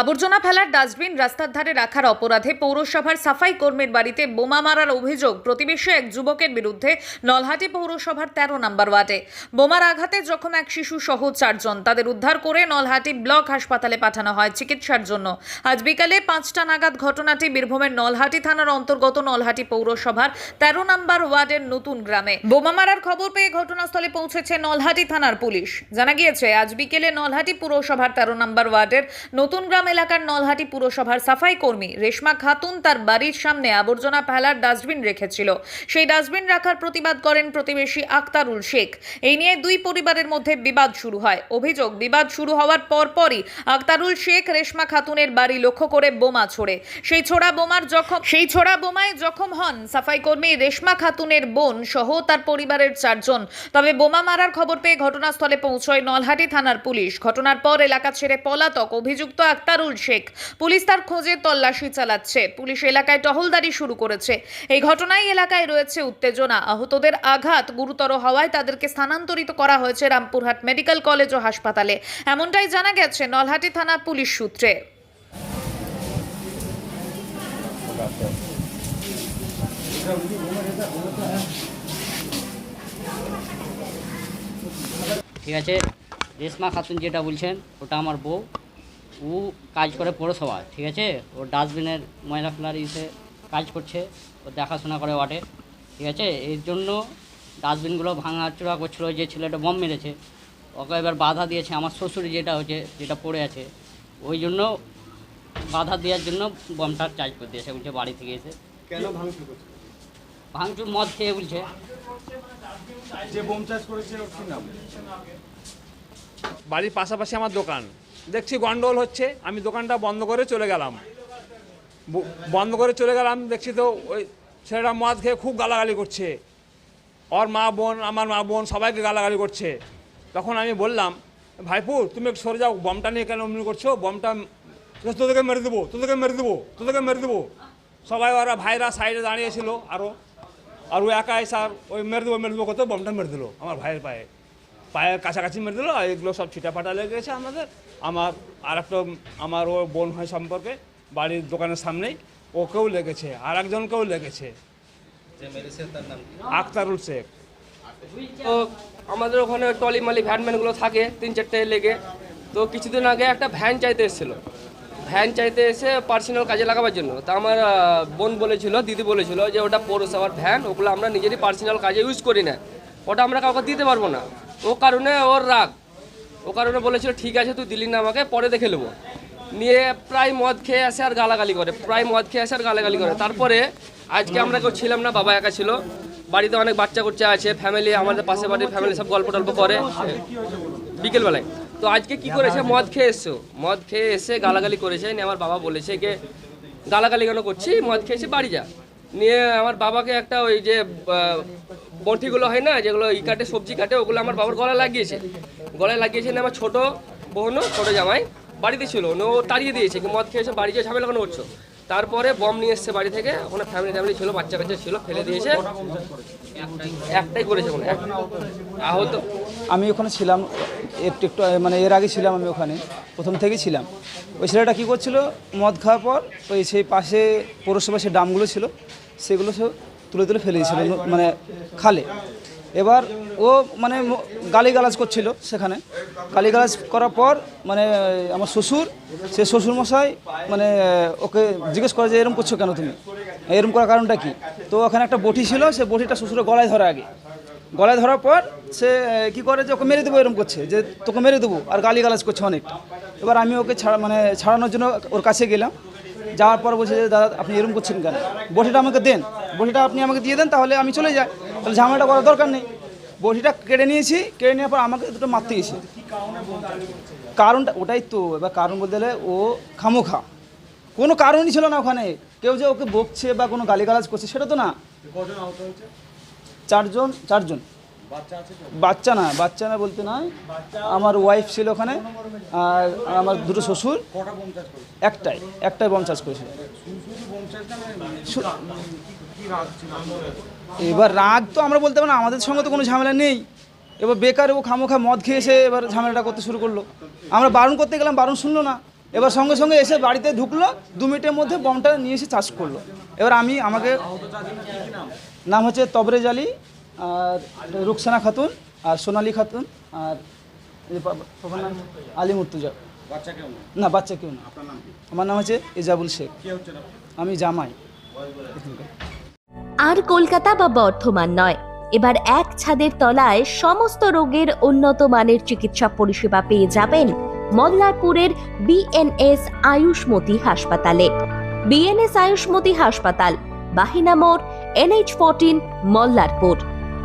আবর্জনা ফেলার ডাস্টবিন রাস্তার ধারে রাখার অপরাধে পৌরসভার সাফাই কর্মীর বাড়িতে বোমা মারার অভিযোগ। প্রতিবেশী এক যুবকের বিরুদ্ধে নলহাটি পৌরসভার তেরো নম্বর ওয়ার্ডে। বোমার আঘাতে জখম এক শিশু সহ চারজন। তাদের উদ্ধার করে নলহাটি ব্লক হাসপাতালে পাঠানো হয় চিকিৎসার জন্য। আজ বিকালে পাঁচটা নাগাদ ঘটনাটি বীরভূমের নলহাটি থানার অন্তর্গত নলহাটি পৌরসভার তেরো নম্বর ওয়ার্ডের নতুন গ্রামে। বোমা মারার খবর পেয়ে ঘটনাস্থলে পৌঁছেছে নলহাটি থানার পুলিশ। জানা গিয়েছে, আজ বিকেলে নলহাটি পৌরসভার তেরো নম্বর ওয়ার্ডের নতুন গ্রাম এলাকার নলহাটি পুরসভার সাফাই কর্মী রেশমা খাতুন তার বাড়ির সামনে আবর্জনা ফেলার ডাস্টবিন রেখেছিল। সেই ডাস্টবিন রাখার প্রতিবাদ করেন প্রতিবেশী আক্তারুল শেখ। এই নিয়ে দুই পরিবারের মধ্যে বিবাদ শুরু হয়। অভিযোগ, বিবাদ শুরু হওয়ার পরপরই আক্তারুল শেখ রেশমা খাতুনের বাড়ি লক্ষ্য করে বোমা ছোড়ে। সেই ছোড়া বোমার জখম, সেই ছোড়া বোমায় জখম হন সাফাই কর্মী রেশমা খাতুনের বোন সহ তার পরিবারের চারজন। তবে বোমা মারার খবর পেয়ে ঘটনাস্থলে পৌঁছয় নলহাটি থানার পুলিশ। ঘটনার পর এলাকা ছেড়ে পলাতক অভিযুক্ত আক্তারুল শেখ। পুলিশ তার খোঁজে তল্লাশি চালাচ্ছে। পুলিশ এলাকায় টহলদারি শুরু করেছে। এই ঘটনায় এলাকায় রয়েছে উত্তেজনা। আহতদের আঘাত গুরুতর হওয়ায় তাদেরকে স্থানান্তরিত করা হয়েছে রামপুরহাট মেডিকেল কলেজ ও হাসপাতালে। এমনটাই জানা গেছে নলহাটি থানা পুলিশ সূত্রে। ঠিক আছে, রেশমা খাতুন যেটা বলছেন, ওটা আমার বউ। ও কাজ করে পৌরসভা ঠিক আছে? ও ডাস্টবিনের ময়লা ফেলার ইসে কাজ করছে ও দেখাশোনা করে ওয়াটে ঠিক আছে? এর জন্য ডাস্টবিনগুলো ভাঙাচোরা করছিল যে ছেলেটা বম মেরেছে ওকে এবার বাধা দিয়েছে আমার শ্বশুর যেটা হচ্ছে যেটা পড়ে আছে ওই জন্য বাধা দেওয়ার জন্য বমটা চার্জ করে দিয়েছে বলছে বাড়ি থেকে এসে। কেন ভাঙচুর করছে? ভাঙচুর মদ খেয়ে বলছে। যে বোম চাষ করেছে ওর কি নাম? বাড়ির পাশাপাশি আমার দোকান। দেখছি গন্ডগোল হচ্ছে, আমি দোকানটা বন্ধ করে চলে গেলাম। বন্ধ করে চলে গেলাম, দেখছি তো ওই ছেলেটা মদ খেয়ে খুব গালাগালি করছে। ওর মা বোন, আমার মা বোন সবাইকে গালাগালি করছে। তখন আমি বললাম ভাইপুর তুমি একটু সরে যাও, বমটা নিয়ে কেন অমনি করছ? বমটা তোদেরকে মেরে দেবো, তোদেরকে মেরে দেবো, তোদেরকে মেরে দেবো। সবাই ওরা ভাইরা সাইডে দাঁড়িয়েছিল আরও আর ও একা এসে আর ওই মেরে দেবো মেরে দেবো কত বমটা মেরে দিলো আমার ভাইয়ের পায়ে। পায়ের কাছাকাছি মেরে দিলো আর এগুলো সব ছিটাফাটা লেগে গেছে আমাদের। আমার আর একটা আমার ও বোন হয় সম্পর্কে বাড়ির দোকানের সামনেই ওকেও লেগেছে আর একজনকেও লেগেছে আখতারুল শেখ। তো আমাদের ওখানে টলি মালি ভ্যানম্যানগুলো থাকে তিন চারটে লেগে। তো কিছুদিন আগে একটা ভ্যান চাইতে এসেছিল। ভ্যান চাইতে এসে পার্সোনাল কাজে লাগাবার জন্য। তা আমার বোন বলেছিল দিদি বলেছিল যে ওটা পৌরসভার ভ্যান ওগুলো আমরা নিজেরই পার্সোনাল কাজে ইউজ করি না। ওটা আমরা কাউকে দিতে পারব না। ও কারণে ওর রাগ। ও কারণে বলেছিল, ঠিক আছে, তুই দিলি না আমাকে, পরে দেখে নেব। নিয়ে প্রায় মদ খেয়ে আসে আর গালাগালি করে, প্রায় মদ খেয়ে আসে আর গালাগালি করে। তারপরে আজকে আমরা কেউ ছিলাম না, বাবা একা ছিল। বাড়িতে অনেক বাচ্চা কুচ্চা আছে ফ্যামিলি আমাদের পাশে বাড়ির ফ্যামিলি সব গল্প টল্প করে বিকেলবেলায়। তো আজকে কি করেছে? মদ খেয়ে এসছো মদ খেয়ে এসে গালাগালি করেছে। নিয়ে আমার বাবা বলেছে যে গালাগালি কেন করছি মদ খেয়েছি বাড়ি যা। নিয়ে আমার বাবাকে একটা ওই যে বঁটিগুলো হয় না, যেগুলো ই কাটে, সবজি কাটে, ওগুলো আমার বাবার গলায় লাগিয়েছে। গলায় লাগিয়েছে নিয়ে আমার ছোট বোনও ছোট জামাই, বাড়িতে ছিল, ও তাড়িয়ে দিয়েছে কি মদ খেয়েছে, বাড়ি যেয়ে ঝামেলা করছ? তারপরে বম নিয়ে এসছে বাড়ি থেকে, ওখানে ফ্যামিলি ফ্যামিলি ছিল, বাচ্চা কাচ্চা ছিল, ফেলে দিয়েছে। একটাই করেছে এক আহত। আমি ওখানে ছিলাম, একটু একটু মানে এর আগে ছিলাম আমি ওখানে, প্রথম থেকেই ছিলাম। ওই ছেলেটা কী করছিল, মদ খাওয়ার পর, ওই সেই পাশে পৌরসভা সে ডামগুলো ছিল, সেগুলো সে তুলে তুলে ফেলে দিয়েছিল মানে খালে। এবার ও মানে গালিগালাজ করছিল সেখানে। গালিগালাজ করার পর মানে আমার শ্বশুর, সে শ্বশুরমশাই মানে ওকে জিজ্ঞেস করে যে, এরম করছ কেন তুমি? এরম করার কারণটা কি? তো ওখানে একটা বটি ছিল, সে বটিটা শ্বশুরের গলায় ধরে আগে। গলায় ধরার পর সে কি করে যে, ওকে মেরে দেবো এরকম করছে, যে, তোকে মেরে দেবো, আর গালি গালাজ করছে অনেক। এবার আমি ওকে ছাড়া মানে ছাড়ানোর জন্য ওর কাছে গেলাম। যাওয়ার পর বলছে যে, দাদা, আপনি এরকম করছেন কেন? বটিটা আমাকে দেন। বটিটা আপনি আমাকে দিয়ে দেন, তাহলে আমি চলে যাই। তাহলে ঝামেলাটা করার দরকার নেই। বটিটা কেড়ে নিয়েছি, কেড়ে নেওয়ার পর আমাকে দুটো মারতে গেছে। কারণটা ওটাই তো, এবার কারণ বলতে গেলে ও খামোখা। কোনো কারণই ছিল না ওখানে। কেউ যে ওকে বকছে বা কোনো গালিগালাজ করছে, সেটা তো না। চারজন চারজন। বাচ্চা না বাচ্চা না বলতে নয় আমার ওয়াইফ ছিল ওখানে। আর আমার দুটো শ্বশুর, একটাই একটাই বম চাষ করেছিল এবার রাগ তো আমরা বলতে পারি আমাদের সঙ্গে তো কোনো ঝামেলা নেই। এবার বেকার ও খামোখা মদ খেয়ে এসে এবার ঝামেলাটা করতে শুরু করল। আমরা বারণ করতে গেলাম, বারণ শুনলো না। এবার সঙ্গে সঙ্গে এসে বাড়িতে ঢুকলো, দু মিনিটের মধ্যে বমটা নিয়ে এসে চাষ করল। এবার আমি আমাকে নাম হচ্ছে তবরেজ আলী, আর রুকসানা খাতুন, আর সোনালি খাতুন, আর নাম আলী মুর্তুজা। বাচ্চা কেমন না বাচ্চা কেউ না আপনার নাম আমার নাম হচ্ছে এজাবুল শেখ। কে হচ্ছেন আপনি? আমি জামাই। আর কলকাতা বা বর্ধমান নয়। এবার এক ছাদের তলায় সমস্ত রোগের উন্নত মানের চিকিৎসা পরিষেবা পেয়ে যাবেন মল্লারপুরের বিএনএস আয়ুষ্মতি হাসপাতালে। বিএনএস আয়ুষ্মতি হাসপাতাল বাহিনা মোড় NH fourteen Mallarpur.